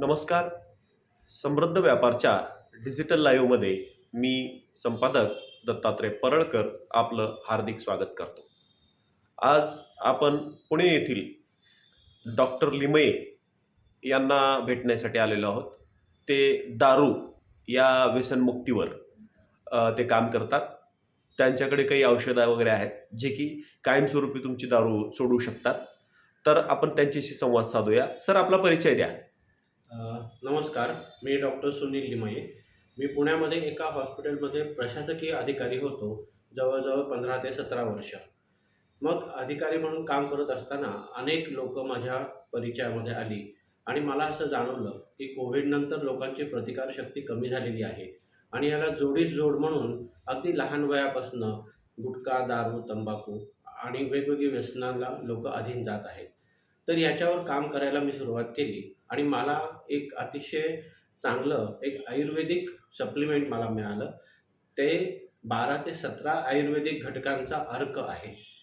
नमस्कार. समृद्ध व्यापारच्या डिजिटल लाईव्हमध्ये मी संपादक दत्तात्रय परळकर आपलं हार्दिक स्वागत करतो. आज आपण पुणे येथील डॉक्टर लिमये यांना भेटण्यासाठी आलेलो आहोत. ते दारू या व्यसनमुक्तीवर ते काम करतात. त्यांच्याकडे काही औषधं वगैरे आहेत जे की कायमस्वरूपी तुमची दारू सोडू शकतात. तर आपण त्यांच्याशी संवाद साधूया. सर आपला परिचय द्या. नमस्कार मी डॉक्टर सुनील लिमये मी पुण्यामध्ये एका हॉस्पिटलमध्ये प्रशासकीय अधिकारी होतो जवळजवळ पंधरा ते सतरा वर्ष. मग अधिकारी म्हणून काम करत असताना अनेक लोक माझ्या परिचयामध्ये आली आणि मला असं जाणवलं की कोविडनंतर लोकांची प्रतिकारशक्ती कमी झालेली आहे आणि याला जोडीस जोड म्हणून अगदी लहान वयापासून गुटखा दारू तंबाखू आणि वेगवेगळी व्यसनाला लोक अधीन जात आहेत. तर याच्यावर काम करायला मी सुरुवात केली. आणि मला एक अतिशय चांगलं एक आयुर्वेदिक सप्लिमेंट मला मिळालं. ते बारा ते सतरा आयुर्वेदिक घटकांचा अर्क आहे.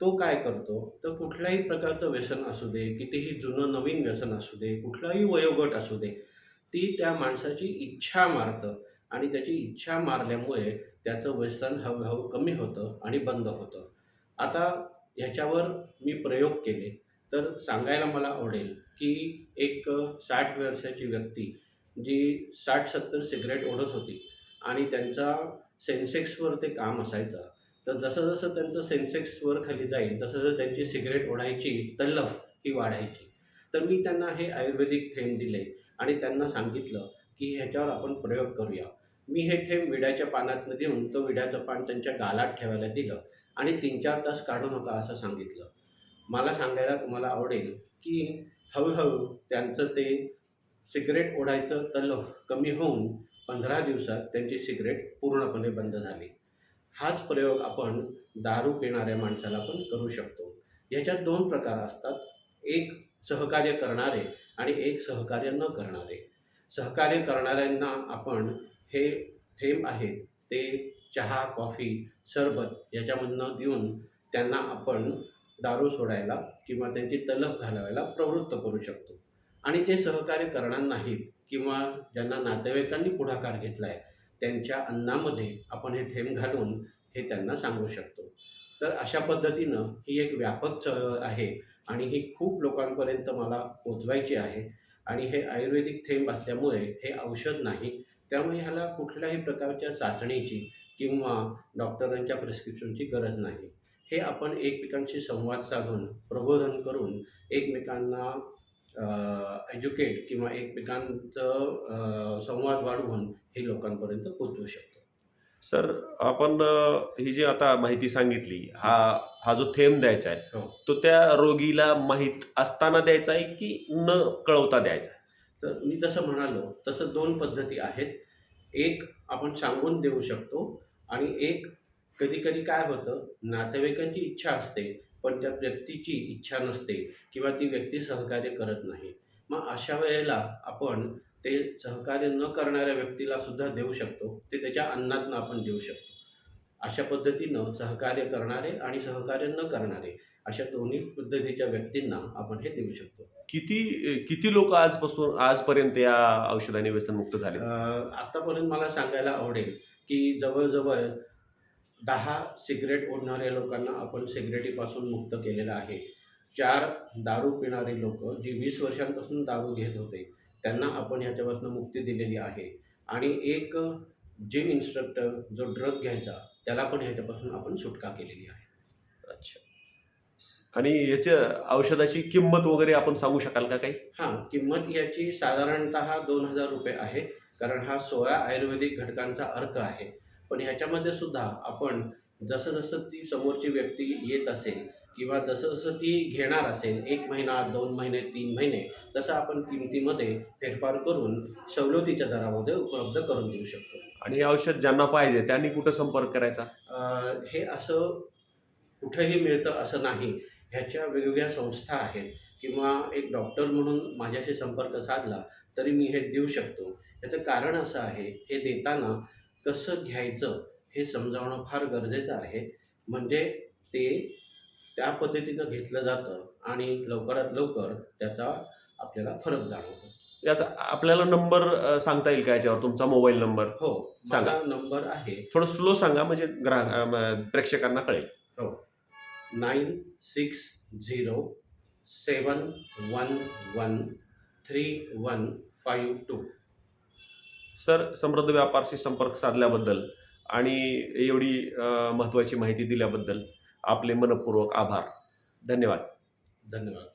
तो काय करतो? तर कुठल्याही प्रकारचं व्यसन असू दे कितीही जुनं नवीन व्यसन असू दे कुठलाही वयोगट असू दे ती त्या माणसाची इच्छा मारतं आणि त्याची इच्छा मारल्यामुळे त्याचं व्यसन हळूहळू कमी होतं आणि बंद होतं. आता ह्याच्यावर मी प्रयोग केले. तर सांगायला मला आवडेल की एक साठ वर्षाची व्यक्ती जी साठ सत्तर सिगरेट ओढत होती आणि त्यांचा सेन्सेक्सवर ते काम असायचं तर जसं जसं त्यांचं सेन्सेक्सवर खाली जाईल तसं जसं त्यांची सिगरेट ओढायची तल्लफ ही वाढायची. तर मी त्यांना हे आयुर्वेदिक थेंब दिले आणि त्यांना सांगितलं की ह्याच्यावर आपण प्रयोग करूया. मी हे थेंब विड्याच्या पानातनं देऊन तो विड्याचं पान त्यांच्या गालात ठेवायला दिलं आणि तीन चार तास काढू नका असं सांगितलं. मला सांगायला तुम्हाला आवडेल की हळूहळू त्यांचं ते सिगरेट ओढायचं तल्लफ कमी होऊन पंधरा दिवसात त्यांची सिगरेट पूर्णपणे बंद झाली. हाच प्रयोग आपण दारू पिणाऱ्या माणसाला पण करू शकतो. ह्याच्यात दोन प्रकार असतात. एक सहकार्य करणारे आणि एक सहकार्य न करणारे. सहकार्य करणाऱ्यांना आपण हे थेंब आहेत ते चहा कॉफी सरबत याच्यामधनं देऊन त्यांना आपण दारू सोडायला किंवा त्यांची तलफ घालवायला प्रवृत्त करू शकतो. आणि जे सहकार्य करणार नाहीत किंवा ज्यांना नातेवाईकांनी पुढाकार घेतला आहे त्यांच्या अन्नामध्ये आपण हे थेंब घालून हे त्यांना सांगू शकतो. तर अशा पद्धतीनं ही एक व्यापक चळवळ आहे आणि ही खूप लोकांपर्यंत मला पोचवायची आहे. आणि हे आयुर्वेदिक थेंब असल्यामुळे हे औषध नाही. त्यामुळे ह्याला कुठल्याही प्रकारच्या चाचणीची किंवा डॉक्टरांच्या प्रिस्क्रिप्शनची गरज नाही. हे आपण एकमेकांशी संवाद साधून प्रबोधन करून एकमेकांना एज्युकेट किंवा एकमेकांचं संवाद वाढवून हे लोकांपर्यंत पोचवू शकतो. सर आपण ही जी आता माहिती सांगितली हा हा जो थेंब द्यायचा आहे हो. तो त्या रोगीला माहीत असताना द्यायचा आहे की न कळवता द्यायचा आहे? तर मी जसं म्हणालो तसं दोन पद्धती आहेत. एक आपण सांगून देऊ शकतो आणि एक कधी कधी काय होतं नातेवाईकांची इच्छा असते पण त्या व्यक्तीची इच्छा नसते किंवा ती व्यक्ती सहकार्य करत नाही. मग अशा वेळेला आपण ते सहकार्य न करणाऱ्या व्यक्तीला सुद्धा देऊ शकतो. ते त्याच्या अन्नातनं आपण देऊ शकतो. अशा पद्धतीनं सहकार्य करणारे आणि सहकार्य न करणारे अशा दोन्ही पद्धतीच्या व्यक्तींना आपण हे देऊ शकतो. किती किती लोक आजपासून आजपर्यंत या औषधाने व्यसनमुक्त झाले आतापर्यंत मला सांगायला आवडेल की जवळजवळ दहा सिगरेट ओढणाऱ्या लोकांना आपण सिगरेटीपासून मुक्त केलेलं आहे. चार दारू पिणारे लोक जी वीस वर्षांपासून दारू घेत होते त्यांना आपण ह्याच्यापासून मुक्ती दिलेली आहे. आणि एक जिम इन्स्ट्रक्टर जो ड्रग घ्यायचा त्याला पण ह्याच्यापासून आपण सुटका केलेली आहे. अच्छा. आणि याच्या औषधाची किंमत वगैरे आपण सांगू शकाल का काही? हां किंमत याची साधारणतः दोन हजार रुपये आहे कारण हा सोळा आयुर्वेदिक घटकांचा अर्क आहे. पण ह्याच्यामध्ये सुद्धा आपण जसं जसं ती समोरची व्यक्ती येत असेल किंवा जसं जसं ती घेणार असेल एक महिना दोन महिने तीन महिने तसं आपण किमतीमध्ये फेरफार करून सवलतीच्या दरामध्ये उपलब्ध करून देऊ शकतो. आणि हे औषध ज्यांना पाहिजे त्यांनी कुठं संपर्क करायचा? हे असं कुठेही मिळतं असं नाही. ह्याच्या वेगवेगळ्या संस्था आहेत किंवा एक डॉक्टर म्हणून माझ्याशी संपर्क साधला तरी मी हे देऊ शकतो. याचं कारण असं आहे हे देताना कसं घ्यायचं हे समजावणं फार गरजेचं आहे. म्हणजे ते त्या पद्धतीनं घेतलं जातं आणि लवकरात लवकर त्याचा आपल्याला फरक जाणवतो. याचा आपल्याला नंबर सांगता येईल का याच्यावर? तुमचा मोबाईल नंबर? हो सांगा. नंबर आहे. थोडं स्लो सांगा म्हणजे ग्राहक प्रेक्षकांना कळेल. Nine six zero seven one one three one five two. Sir समृद्ध व्यापारशी संपर्क साधल्याबद्दल आणि एवढी महत्त्वाची माहिती दिल्याबद्दल आपले मनपूर्वक आभार. धन्यवाद. धन्यवाद.